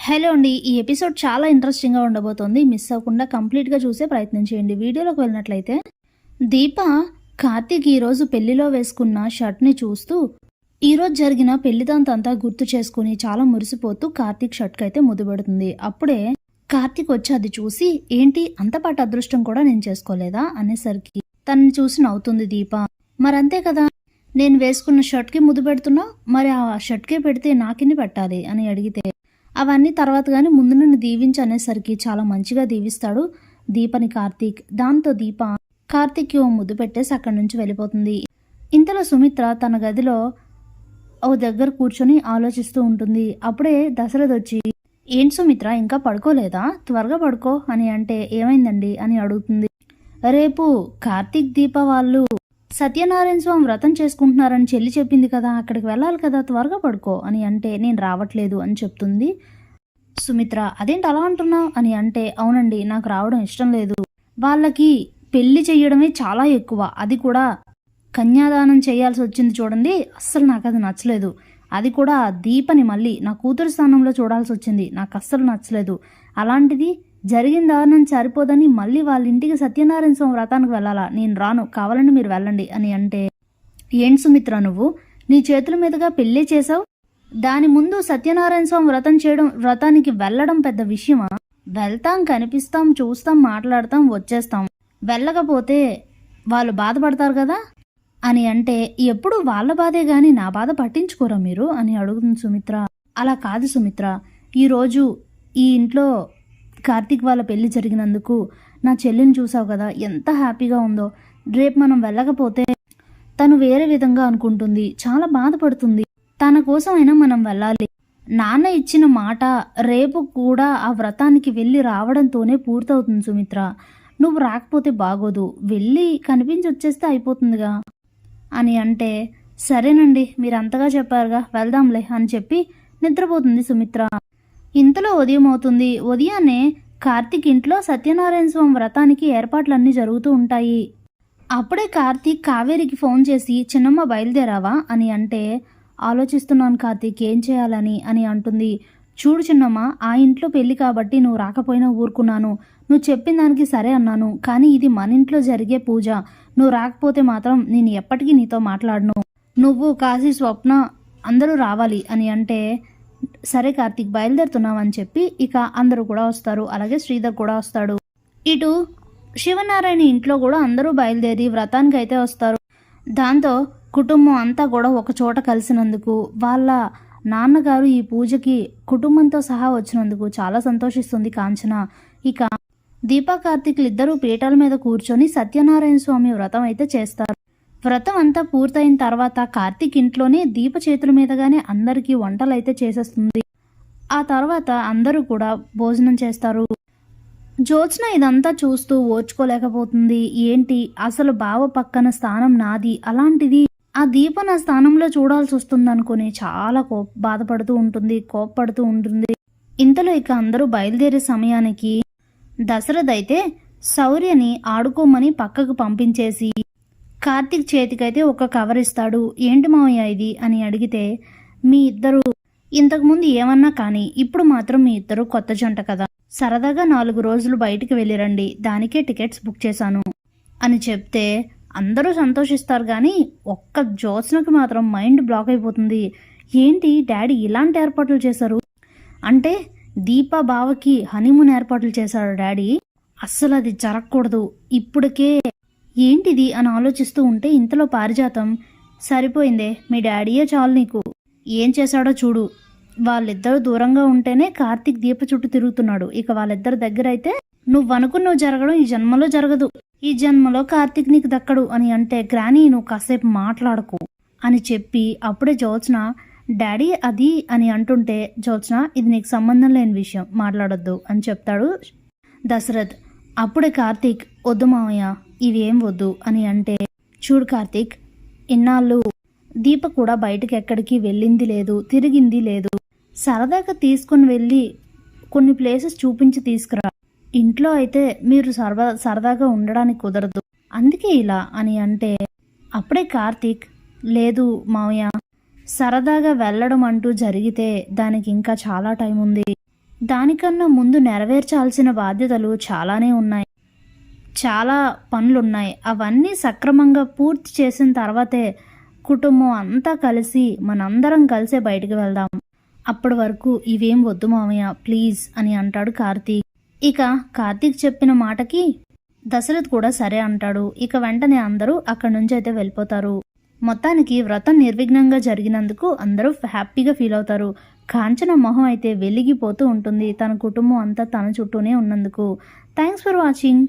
Hello అండి ఈ episode చాలా ఇంట్రెస్టింగ్గా ఉండబోతోంది. మిస్ అవ్వకుండా కంప్లీట్గా చూసే ప్రయత్నం చేయండి. వీడియోలోకి వెళ్ళినట్లయితే దీప కార్తీక్ ఈరోజు పెళ్ళిలో వేసుకున్న షర్ట్ని చూస్తూ ఈరోజు జరిగిన పెళ్ళిదంతంతా గుర్తు చేసుకుని చాలా మురిసిపోతూ కార్తీక్ షర్ట్కి అయితే ముద్దుపెడుతుంది అప్పుడే కార్తీక్ వచ్చి అది చూసి ఏంటి అంతపాటు అదృష్టం కూడా నేను చేసుకోలేదా? అనేసరికి తనని చూసి నవ్వుతుంది దీప. మరంతే కదా నేను వేసుకున్న షర్ట్కి ముద్దు పెడుతున్నా? మరి ఆ షర్ట్కే పెడితే నాకిన్ని పెట్టాలి? అని అడిగితే అవన్నీ తర్వాత కానీ ముందు నన్ను దీవించి అనేసరికి చాలా మంచిగా దీవిస్తాడు. దీపని కార్తీక్ దాంతో దీప కార్తీక్కి ఓ ముద్దు పెట్టేసి అక్కడి నుంచి వెళ్ళిపోతుంది. ఇంతలో సుమిత్ర తన గదిలో ఓ దగ్గర కూర్చొని ఆలోచిస్తూ ఉంటుంది. అప్పుడే దశరథ్ వచ్చి ఏంటి సుమిత్ర ఇంకా పడుకోలేదా? త్వరగా పడుకో అని అంటే ఏమైందండి? అని అడుగుతుంది. రేపు కార్తీక్ దీప వాళ్ళు సత్యనారాయణ స్వామి వ్రతం చేసుకుంటున్నారని చెల్లి చెప్పింది కదా అక్కడికి వెళ్ళాలి కదా త్వరగా పడుకో అని అంటే నేను రావట్లేదు అని చెప్తుంది. సుమిత్ర అదేంటి అలా అంటున్నావు? అని అంటే అవునండి నాకు రావడం ఇష్టం లేదు. వాళ్ళకి పెళ్ళి చేయడమే చాలా ఎక్కువ. అది కూడా కన్యాదానం చేయాల్సి వచ్చింది చూడండి అస్సలు నాకు అది నచ్చలేదు. అది కూడా దీపని మళ్ళీ నా కూతురు స్థానంలో చూడాల్సి వచ్చింది నాకు అస్సలు నచ్చలేదు. అలాంటిది జరిగిన దారుణం సరిపోదని మళ్ళీ వాళ్ళ ఇంటికి సత్యనారాయణ స్వామి వ్రతానికి వెళ్ళాలా? నేను రాను కావాలని మీరు వెళ్ళండి అని అంటే ఏంటి సుమిత్ర నువ్వు? నీ చేతుల మీదుగా పెళ్ళి చేశావు? దాని ముందు సత్యనారాయణ స్వామి వ్రతం చేయడం వ్రతానికి వెళ్ళడం పెద్ద విషయమా? వెళ్తాం కనిపిస్తాం చూస్తాం మాట్లాడతాం వచ్చేస్తాం. వెళ్ళకపోతే వాళ్ళు బాధపడతారు కదా అని అంటే ఎప్పుడు వాళ్ళ బాధే గాని నా బాధ పట్టించుకోరా మీరు అని అడుగుతుంది సుమిత్ర. అలా కాదు సుమిత్ర. ఈరోజు ఈ ఇంట్లో కార్తీక్ వాళ్ళ పెళ్ళి జరిగినందుకు నా చెల్లిని చూసావు కదా ఎంత హ్యాపీగా ఉందో. రేపు మనం వెళ్ళకపోతే తను వేరే విధంగా అనుకుంటుంది చాలా బాధపడుతుంది. తన కోసం అయినా మనం వెళ్ళాలి. నాన్న ఇచ్చిన మాట రేపు కూడా ఆ వ్రతానికి వెళ్ళి రావడంతోనే పూర్తవుతుంది సుమిత్ర. నువ్వు రాకపోతే బాగోదు వెళ్ళి కనిపించి వచ్చేస్తే అయిపోతుందిగా. అని అంటే సరేనండి మీరు అంతగా చెప్పారుగా వెళ్దాంలే అని చెప్పి నిద్రపోతుంది సుమిత్ర. ఇంతలో ఉదయం అవుతుంది. ఉదయాన్నే కార్తీక్ ఇంట్లో సత్యనారాయణ స్వామి వ్రతానికి ఏర్పాట్లన్నీ జరుగుతూ ఉంటాయి. అప్పుడే కార్తీక్ కావేరికి ఫోన్ చేసి చిన్నమ్మ బయలుదేరావా? అని అంటే ఆలోచిస్తున్నాను కార్తీక్ ఏం చేయాలని? అని అంటుంది. చూడు చిన్నమ్మ ఆ ఇంట్లో పెళ్ళి కాబట్టి నువ్వు రాకపోయినా ఊరుకున్నాను. నువ్వు చెప్పిన దానికి సరే అన్నాను. కానీ ఇది మన ఇంట్లో జరిగే పూజ. నువ్వు రాకపోతే మాత్రం నేను ఎప్పటికీ నీతో మాట్లాడను. నువ్వు కాశీ స్వప్న అందరూ రావాలి అని అంటే సరే కార్తీక్ బయలుదేరుతున్నామని చెప్పి ఇక అందరూ కూడా వస్తారు. అలాగే శ్రీధర్ కూడా వస్తాడు. ఇటు శివనారాయణ ఇంట్లో కూడా అందరూ బయలుదేరి వ్రతానికి అయితే వస్తారు. దాంతో కుటుంబం అంతా కూడా ఒక చోట కలిసినందుకు వాళ్ళ నాన్నగారు ఈ పూజకి కుటుంబంతో సహా వచ్చినందుకు చాలా సంతోషిస్తుంది కాంచన. ఇక దీపా కార్తీకులు ఇద్దరూ పీటల మీద కూర్చొని సత్యనారాయణ స్వామి వ్రతం అయితే చేస్తారు. వ్రతం అంతా పూర్తయిన తర్వాత కార్తీక్ ఇంట్లోనే దీప చేతుల మీదగానే అందరికీ వంటలైతే చేసేస్తుంది. ఆ తర్వాత అందరూ కూడా భోజనం చేస్తారు. జ్యోత్స్న ఇదంతా చూస్తూ ఓర్చుకోలేకపోతుంది. ఏంటి? అసలు బావ పక్కన స్థానం నాది అలాంటిది? ఆ దీప నా స్థానంలో చూడాల్సి వస్తుంది అనుకుని చాలా కో బాధపడుతూ ఉంటుంది కోప్పడుతూ ఉంటుంది. ఇంతలో ఇక అందరూ బయలుదేరే సమయానికి దశరథ్ అయితే శౌర్యని ఆడుకోమని పక్కకు పంపించేసి కార్తిక్ చేతికైతే ఒక కవర్ ఇస్తాడు. ఏంటి మావయ్య ఇది? అని అడిగితే మీ ఇద్దరు ఇంతకుముందు ఏమన్నా కానీ ఇప్పుడు మాత్రం మీ ఇద్దరు కొత్త జంట కదా. సరదాగా నాలుగు రోజులు బయటికి వెళ్ళిరండి. దానికే టికెట్స్ బుక్ చేశాను. అని చెప్తే అందరూ సంతోషిస్తారు కానీ ఒక్క జ్యోత్స్నకి మాత్రం మైండ్ బ్లాక్ అయిపోతుంది. ఏంటి డాడీ ఇలాంటి ఏర్పాట్లు చేశారు? అంటే దీప బావకి హనీమూన్ ఏర్పాట్లు చేశాడు డాడీ. అస్సలు అది జరగకూడదు. ఇప్పటికే ఏంటిది అని ఆలోచిస్తూ ఉంటే ఇంతలో పారిజాతం సరిపోయిందే మీ డాడీయే చాలు నీకు. ఏం చేశాడో చూడు. వాళ్ళిద్దరూ దూరంగా ఉంటేనే కార్తీక్ దీప చుట్టూ తిరుగుతున్నాడు. ఇక వాళ్ళిద్దరి దగ్గర అయితే నువ్వు అనుకున్నావు జరగడం ఈ జన్మలో జరగదు. ఈ జన్మలో కార్తీక్ నీకు దక్కడు అని అంటే గ్రానీ నువ్వు కాసేపు మాట్లాడకు అని చెప్పి అప్పుడే జోత్స్న డాడీ అది అని అంటుంటే జోత్స్న ఇది నీకు సంబంధం లేని విషయం. మాట్లాడొద్దు అని చెప్తాడు దశరథ్. అప్పుడే కార్తీక్ వద్దు మామయ్య ఇవేం వద్దు అని అంటే చూడు కార్తీక్ ఇన్నాళ్ళు దీప కూడా బయటకు ఎక్కడికి వెళ్ళింది లేదు తిరిగింది లేదు. సరదాగా తీసుకుని వెళ్ళి కొన్ని ప్లేసెస్ చూపించి తీసుకురా. ఇంట్లో అయితే మీరు సరదా సరదాగా ఉండడానికి కుదరదు. అందుకే ఇలా అని అంటే అప్పుడే కార్తీక్ లేదు మావయ్య సరదాగా వెళ్ళడం అంటూ జరిగితే దానికి ఇంకా చాలా టైం ఉంది. దానికన్నా ముందు నెరవేర్చాల్సిన బాధ్యతలు చాలానే ఉన్నాయి. చాలా పనులున్నాయి. అవన్నీ సక్రమంగా పూర్తి చేసిన తర్వాతే కుటుంబం అంతా కలిసి మనందరం కలిసే బయటికి వెళ్దాం. అప్పటి వరకు ఇవేం వద్దు మామయ్య ప్లీజ్ అని అంటాడు కార్తీక్. ఇక కార్తీక్ చెప్పిన మాటకి దశరథ్ కూడా సరే అంటాడు. ఇక వెంటనే అందరూ అక్కడి నుంచి అయితే వెళ్ళిపోతారు. మొత్తానికి వ్రతం నిర్విఘ్నంగా జరిగినందుకు అందరూ హ్యాపీగా ఫీల్ అవుతారు. కాంచన మొహం అయితే వెలిగిపోతూ ఉంటుంది తన కుటుంబం అంతా తన చుట్టూనే ఉన్నందుకు. Thanks for watching.